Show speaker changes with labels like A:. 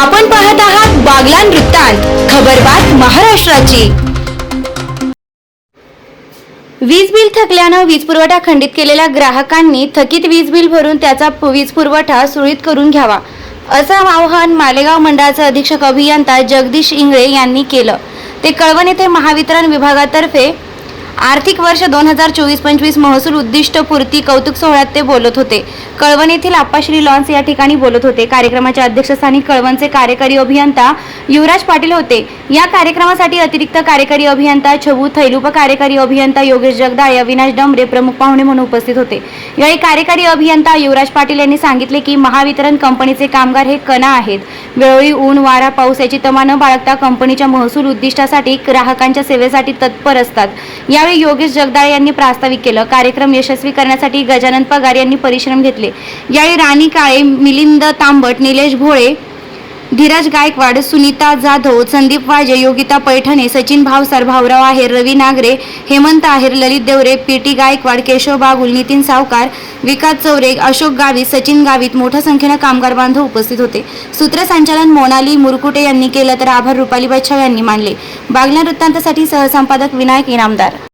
A: आपण पाहत आहात बागलान वृत्तांत खबरबात महाराष्ट्राची. वीज बिल थकल्यानं वीज पुरवठा खंडित केलेल्या ग्राहकांनी थकीत वीज बिल भरून त्याचा वीज पुरवठा सुरळीत करून घ्यावा असं आवाहन मालेगाव मंडळाचे अधीक्षक अभियंता जगदीश इंगळे यांनी केलं. ते कळवण येथे महावितरण विभागातर्फे आर्थिक वर्ष दोन हजार चोवीस पंचवीस महसूल उद्दिष्टपूर्ती कौतुक सोहळ्यात ते बोलत होते. कळवण येथील आप्पाश्री लॉन्स या ठिकाणी बोलत होते. कार्यक्रमाच्या अध्यक्षस्थानी कळवणचे कार्यकारी अभियंता युवराज पाटील होते. या कार्यक्रमासाठी अतिरिक्त कार्यकारी अभियंता छबू थैलूप कार्यकारी अभियंता योगेश जगदाळे अविनाश डमरे प्रमुख पाहुणे म्हणून उपस्थित होते. यावेळी कार्यकारी अभियंता युवराज पाटील यांनी सांगितले की महावितरण कंपनीचे कामगार हे कणा आहेत. वेळोवेळी ऊन वारा पाऊस याची तमा न बाळगता कंपनीच्या महसूल उद्दिष्टासाठी ग्राहकांच्या सेवेसाठी तत्पर असतात. यावेळी योगेश जगदाळे यांनी प्रास्ताविक केलं. कार्यक्रम यशस्वी करण्यासाठी गजानन पगार यांनी परिश्रम घेतले. यावेळी राणी काळे मिलिंद तांबट निलेश भोळे धीरज गायकवाड सुनीता जाधव संदीप वाजे योगिता पैठणे सचिन भावसार भाऊराव आहेर रवी नागरे हेमंत आहेर ललित देवरे पीटी गायकवाड केशव बागुल नितीन सावकार विकास चौरे अशोक गावित सचिन गावित मोठ्या संख्येनं कामगार बांधव उपस्थित होते. सूत्रसंचालन मोनाली मुरकुटे यांनी केलं तर आभार रुपाली बच्छाव यांनी मानले. बागल्या वृत्तांतासाठी सहसंपादक विनायक इनामदार.